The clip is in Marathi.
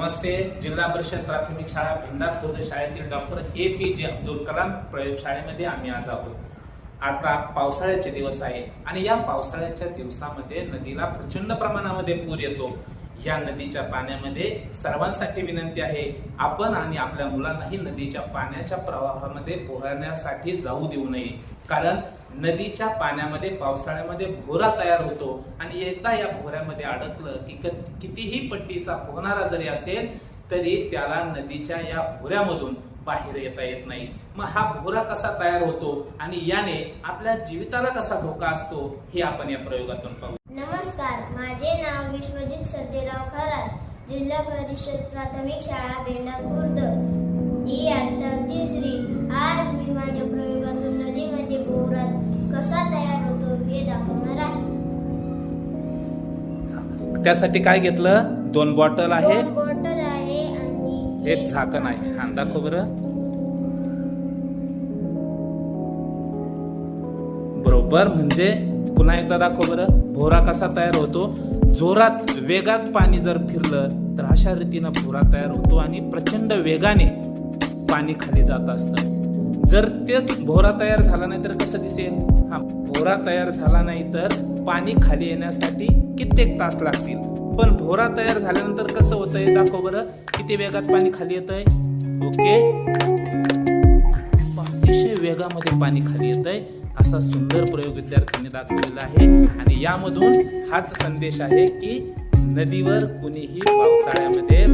नमस्ते जिल्हा परिषद प्राथमिक शाळा भिंडार खुर्द शाळेतील डॉक्टर ए पी जे अब्दुल कलाम प्रयोगशाळेमध्ये आम्ही आज आहोत. आता पावसाळ्याचे दिवस आहे आणि या पावसाळ्याच्या दिवसामध्ये नदीला प्रचंड प्रमाणामध्ये पूर येतो. या नदीच्या पाण्यामध्ये सर्वांसाठी विनंती आहे आपण आणि आपल्या मुलांनाही नदीच्या पाण्याच्या प्रवाहामध्ये पोहण्यासाठी जाऊ देऊ नये. कारण नदीच्या पाण्यामध्ये पावसाळ्यामध्ये भोरा तयार होतो आणि एकदा या भोऱ्यामध्ये अडकलं की कितीही पट्टीचा पोहणारा जरी असेल तरी त्याला नदीच्या या भोऱ्यामधून बाहेर येता येत नाही. मग हा भोरा कसा तयार होतो आणि याने आपल्या जीविताला कसा धोका असतो हे आपण या प्रयोगातून पाहू. नमस्कार माझे नाव विश्वजित सर्जेराव खरात जिल्हा परिषद प्राथमिक शाळा भेंडा खुर्द. इयत्ता तिसरी आज मी माझ्या प्रयोगातून नदीमध्ये बोरा कसा तयार होतो हे दाखवणार आहे. त्यासाठी काय घेतलं? दोन बॉटल आहे. दोन बॉटल आहे आणि एक झाकण आहे. हा दाखव बरोबर. म्हणजे पुन्हा एकदा दाखव बरं. भोरा कसा तयार होतो? जोरात वेगात पाणी जर फिरलं तर अशा रीतीनं भोरा तयार होतो आणि प्रचंड वेगाने पाणी खाली जात असतं. जर ते भोरा तयार झाला नाही तर कसं दिसेल? हा भोरा तयार झाला नाही तर पाणी खाली येण्यासाठी कित्येक तास लागतील. पण भोरा तयार झाल्यानंतर कसं होतंय? दाखव बरं. किती वेगात पाणी खाली येतंय? ओके. अतिशय पाणी खाली येत आहे असा सुंदर प्रयोग विद्यार्थ्यांनी दाखवलेला आहे. आणि यामधून हाच संदेश आहे की नदीवर कुणीही पावसाळ्यामध्ये